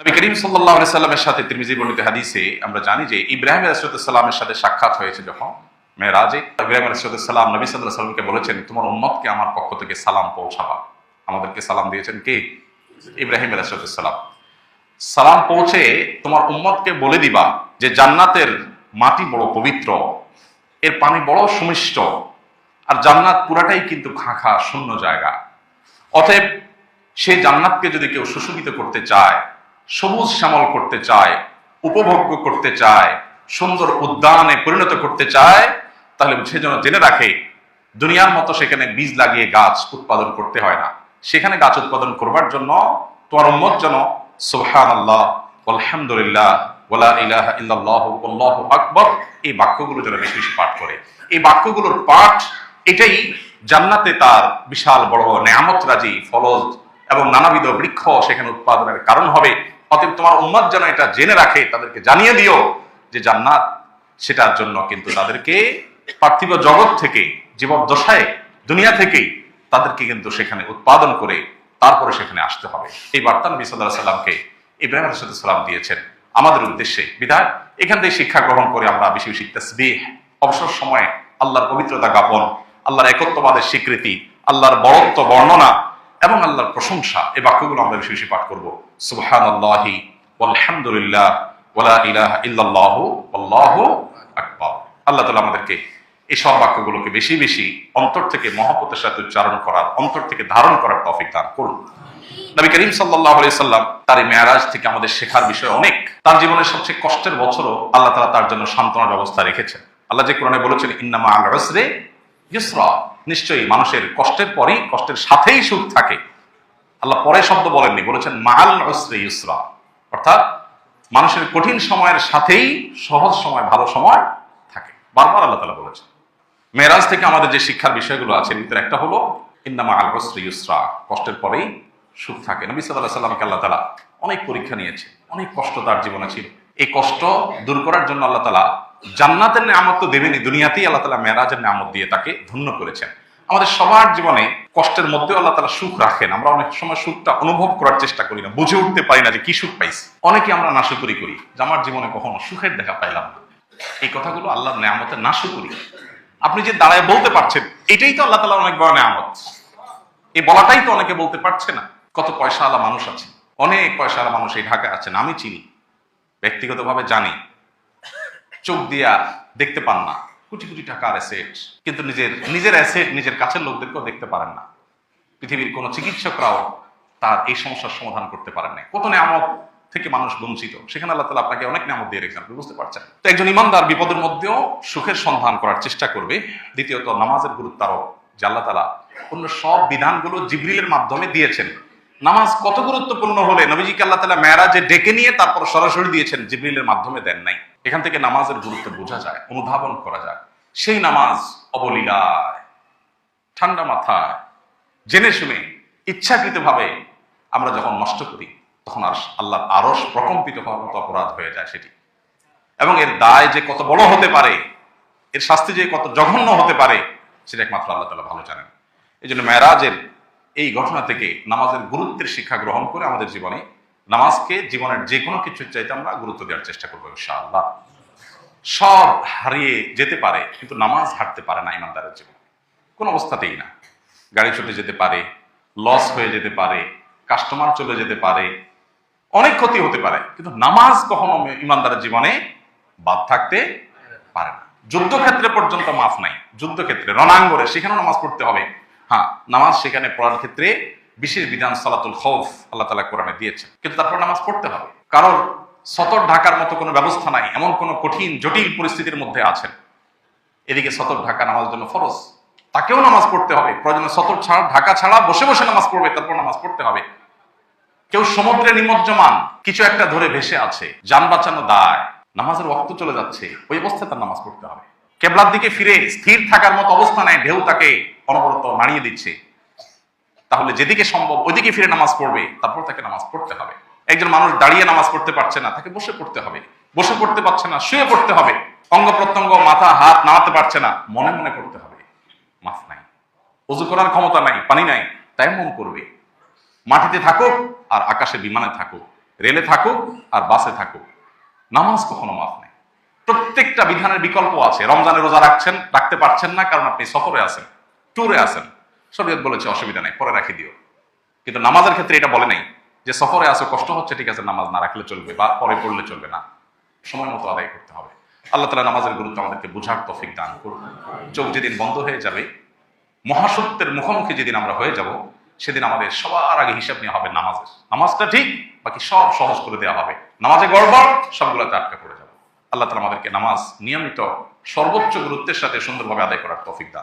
নবী করিম সাল্লাহ সাল্লামের সাথে তিরমিজি বর্ণিত হাদিসে আমরা জানি যে ইব্রাহিম আলাইসালামের সাথে সাক্ষাৎ হয়েছে যখন মেয়েরাজে ইব্রাহিম আলাইসালাম নবী সাল্লাহ সাল্লামকে বলেছেন, তোমার উম্মতকে আমার পক্ষ থেকে সালাম পৌঁছাবা। আমাদেরকে সালাম দিয়েছেন কে? ইব্রাহিম আলাইসালাম সালাম। পৌঁছে তোমার উম্মতকে বলে দিবা যে জান্নাতের মাটি বড় পবিত্র, এর পানি বড় সুমিষ্ট, আর জান্নাত পুরাটাই কিন্তু খাঁখা, শূন্য জায়গা। অতএব সেই জান্নাতকে যদি কেউ সুশোভিত করতে চায় সবুজ শ্যামল করতে চায়, উপভোগ্য করতে চায়, সুন্দর উদ্যানে পরিণত করতে চায়, তাহলে সে যেন জেনে রাখে, দুনিয়ার মতো সেখানে বীজ লাগিয়ে গাছ উৎপাদন করতে হয় না। সেখানে গাছ উৎপাদন করবার জন্য তোমার উম্মত যেন সুবহান আল্লাহ আলহামদুলিল্লাহ ওলা ইলাহা ইল্লাল্লাহ, আল্লাহু আকবার, এই বাক্যগুলো যেন বেশি বেশি পাঠ করে। এই বাক্যগুলোর পাঠ এটাই জান্নাতে তার বিশাল বড় বড় রাজি, ফলজ এবং নানাবিধ বৃক্ষ সেখানে উৎপাদনের কারণ হবে। অতএব তোমার উম্মত যেন এটা জেনে রাখে, তাদেরকে জানিয়ে দিও যে জান্নাত সেটার জন্য কিন্তু তাদেরকে পার্থিব জগৎ থেকে, জীবদ্দশায়, দুনিয়া থেকেই তাদেরকে কিন্তু সেখানে উৎপাদন করে তারপরে সেখানে আসতে হবে। এই বার্তা নবী সাল্লাহ সাল্লামকে ইব্রাহিম সাল্লাম দিয়েছেন। আমাদের উদ্দেশ্যে বিধায় এখান থেকে শিক্ষা গ্রহণ করে আমরা বেশি বেশি তসবিহ, অবসর সময়ে আল্লাহর পবিত্রতা জ্ঞাপন, আল্লাহর একত্ববাদের স্বীকৃতি, আল্লাহর বরত্ব বর্ণনা এবং আল্লাহর প্রশংসা এই বাক্যগুলো আমরা বেশি বেশি পাঠ করব। সুবহান আল্লাহি আলহামদুলিল্লাহ ওলা ইলাহা আল্লাহু আকবার। আল্লাহ তাআলা আমাদেরকে এই সব বাক্যগুলোকে বেশি বেশি অন্তর থেকে মহব্বতের সাথে উচ্চারণ করার, অন্তর থেকে ধারণ করার তৌফিক দান করুন। নবী করিম আলাইহি সাল্লাম তার এই মেয়ারাজ থেকে আমাদের শেখার বিষয় অনেক। তার জীবনের সবচেয়ে কষ্টের বছরও আল্লাহ তালা তার জন্য সান্ত্বনার ব্যবস্থা রেখেছেন। আল্লাহ যে কোরআনে বলেছেন, ইন্নামা আল উসরে ইউসরা। নিশ্চয়ই মানুষের কষ্টের পরেই, কষ্টের সাথেই সুখ থাকে। আল্লাহ পরে শব্দ বলেননি, বলেছেন মাল উসরে ইউসরা। অর্থাৎ মানুষের কঠিন সময়ের সাথেই, সহজ সময়, ভালো সময় থাকে। বারবার আল্লাহ তাআলা বলেছেন। মেরাজ থেকে আমাদের যে শিক্ষার বিষয়গুলো আছে ভিতরে একটা হলো ইন্দামা আল উসরি ইউসরা। কষ্টের পরেই সুখ থাকে। নবী সাল্লাল্লাহু সাল্লামকে আল্লাহ তাআলা অনেক পরীক্ষা নিয়েছে, অনেক কষ্ট তার জীবনে ছিল। এই কষ্ট দূর করার জন্য আল্লাহ তাআলা জান্নাতের নামত তো দেবেনি দুনিয়াতেই আল্লাহ তালা মেরাজের নামত দিয়ে তাকে ধন্য করেছেন। আমাদের সবার জীবনে কষ্টের মধ্যেও আল্লাহ তালা সুখ রাখেন, আমরা অনেক সময় সুখটা অনুভব করার চেষ্টা করি না, বুঝে উঠতে পারি না যে কি সুখ পাইছি। অনেকে আমরা নাশুকরি করি, যে আমার জীবনে কখনো সুখের দেখা পাইলাম না। এই কথাগুলো আল্লাহর নেয়ামতের নাশুকরি আপনি যে দাঁড়ায় বলতে পারছেন, এটাই তো আল্লাহ তালা অনেক বড় নেয়ামত। এই বলাটাই তো অনেকে বলতে পারছে না, কত পয়সা আলা মানুষ আছে। অনেক পয়সা আলা মানুষ এই ঢাকায় আছেন, আমি চিনি, ব্যক্তিগতভাবে জানি। চোখ দিয়া দেখতে পান না। কোটি কোটি টাকার অ্যাসেট কিন্তু নিজের নিজের অ্যাসেট নিজের কাছের লোকদেরকেও দেখতে পারেন না। পৃথিবীর কোনো চিকিৎসকরাও তার এই সমস্যার সমাধান করতে পারেন না কত নেয়ামত থেকে মানুষ বঞ্চিত। সেখানে আল্লাহ তালা আপনাকে অনেক নামত দিয়ে রেখেছেন আপনি বুঝতে পারছেন। তো একজন ইমানদার বিপদের মধ্যেও সুখের সন্ধান করার চেষ্টা করবে। দ্বিতীয়ত, নামাজের গুরুত্ব আরও যে আল্লাহ তালা অন্য সব বিধানগুলো জিবরিলের মাধ্যমে দিয়েছেন। নামাজ কত গুরুত্বপূর্ণ হলে নবীজিকে আল্লাহ তালা মেয়ারাজে ডেকে নিয়ে তারপর সরাসরি দিয়েছেন, জিবরিলের মাধ্যমে দেন নাই। এখান থেকে নামাজের গুরুত্ব বোঝা যায়, অনুধাবন করা যায়। সেই নামাজ অবলীলায়, ঠান্ডা মাথায়, জেনে শুনে, ইচ্ছাকৃতভাবে আমরা যখন নষ্ট করি, তখন আর আল্লাহর আরস প্রকম্পিত হওয়ার মতো অপরাধ হয়ে যায় সেটি। এবং এর দায় যে কত বড় হতে পারে, এর শাস্তি যে কত জঘন্য হতে পারে, সেটা একমাত্র আল্লাহ তালা ভালো জানেন। এই জন্য মেয়েরাজের এই ঘটনা থেকে নামাজের গুরুত্বের শিক্ষা গ্রহণ করে আমাদের জীবনে নামাজকে, জীবনের যে কোনো কিছুর চাইতে আমরা গুরুত্ব দেওয়ার চেষ্টা করব, ইনশাআল্লাহ। সব হারিয়ে যেতে পারে, কিন্তু নামাজ হারতে পারে না ইমানদারের জীবন। কোনো অবস্থাতেই না। গাড়ি ছুটে যেতে পারে লস হয়ে যেতে পারে কাস্টমার চলে যেতে পারে, অনেক ক্ষতি হতে পারে, কিন্তু নামাজ কখনো ইমানদারের জীবনে বাদ থাকতে পারে না। যুদ্ধক্ষেত্রে পর্যন্ত মাফ নাই। যুদ্ধক্ষেত্রে রণাঙ্গরে সেখানেও নামাজ পড়তে হবে। হ্যাঁ নামাজ সেখানে পড়ার ক্ষেত্রে বিশেষ বিধান সালাতুল খৌফ আল্লাহ তালা কোরআনে দিয়েছেন। কিন্তু তারপর নামাজ পড়তে হবে। কারণ সতর ঢাকার মতো কোনো ব্যবস্থা নাই, এমন কোনো কঠিন, জটিল পরিস্থিতির মধ্যে আছেন। এদিকে সতর ঢাকা নামাজের জন্য ফরজ। তাকেও নামাজ পড়তে হবে। প্রয়োজনে সতর ছাড়া, ঢাকা ছাড়া বসে বসে নামাজ পড়বে, তারপর নামাজ পড়তে হবে। কেউ সমুদ্রে নিমজ্জমান, কিছু একটা ধরে ভেসে আছে, যান বাঁচানো দায়। নামাজের রক্ত চলে যাচ্ছে, ওই অবস্থায় তার নামাজ পড়তে হবে। কেবলার দিকে ফিরে, স্থির থাকার মতো অবস্থা নেয় ঢেউ তাকে অনবরত নাড়িয়ে দিচ্ছে। তাহলে যেদিকে সম্ভব ওইদিকে ফিরে নামাজ পড়বে, তারপর তাকে নামাজ পড়তে হবে। একজন মানুষ দাঁড়িয়ে নামাজ পড়তে পারছে না, তাকে বসে পড়তে হবে। বসে পড়তে পারছে না, শুয়ে পড়তে হবে। অঙ্গ প্রত্যঙ্গ, মাথা, হাত নাড়াতে পারছে না, মনে মনে করতে হবে। মাফ নাই। অজু করার ক্ষমতা নাই, পানি নাই, তাই মন করবে। মাটিতে থাকুক আর আকাশে বিমানে থাকুক, রেলে থাকুক আর বাসে থাকুক। নামাজ কখনো মাফ নাই। প্রত্যেকটা বিধানের বিকল্প আছে। রমজানের রোজা রাখছেন, রাখতে পারছেন না, কারণ আপনি সফরে আছেন, ট্যুরে আছেন। শরীয়ত বলেছে, অসুবিধা নেই, পরে রাখি দিও। কিন্তু নামাজের ক্ষেত্রে এটা বলে নাই যে সফরে আসো, কষ্ট হচ্ছে, ঠিক আছে, নামাজ না রাখলে চলবে বা পরে পড়লে চলবে না। সময় মতো আদায় করতে হবে। আল্লাহ তালা নামাজের গুরুত্ব আমাদেরকে বোঝার তফিক দান করুন। চোখ যেদিন বন্ধ হয়ে যাবে, মহাসত্যের মুখোমুখি যেদিন আমরা হয়ে যাব, সেদিন আমাদের সবার আগে হিসাব নেওয়া হবে নামাজের। নামাজটা ঠিক, বাকি সব সহজ করে দেওয়া হবে। নামাজে গড়বড়, সবগুলোতে আটকা পড়ে যাবে। আল্লাহ তালা আমাদেরকে নামাজ নিয়মিত সর্বোচ্চ গুরুত্বের সাথে সুন্দরভাবে আদায় করার তফিক দান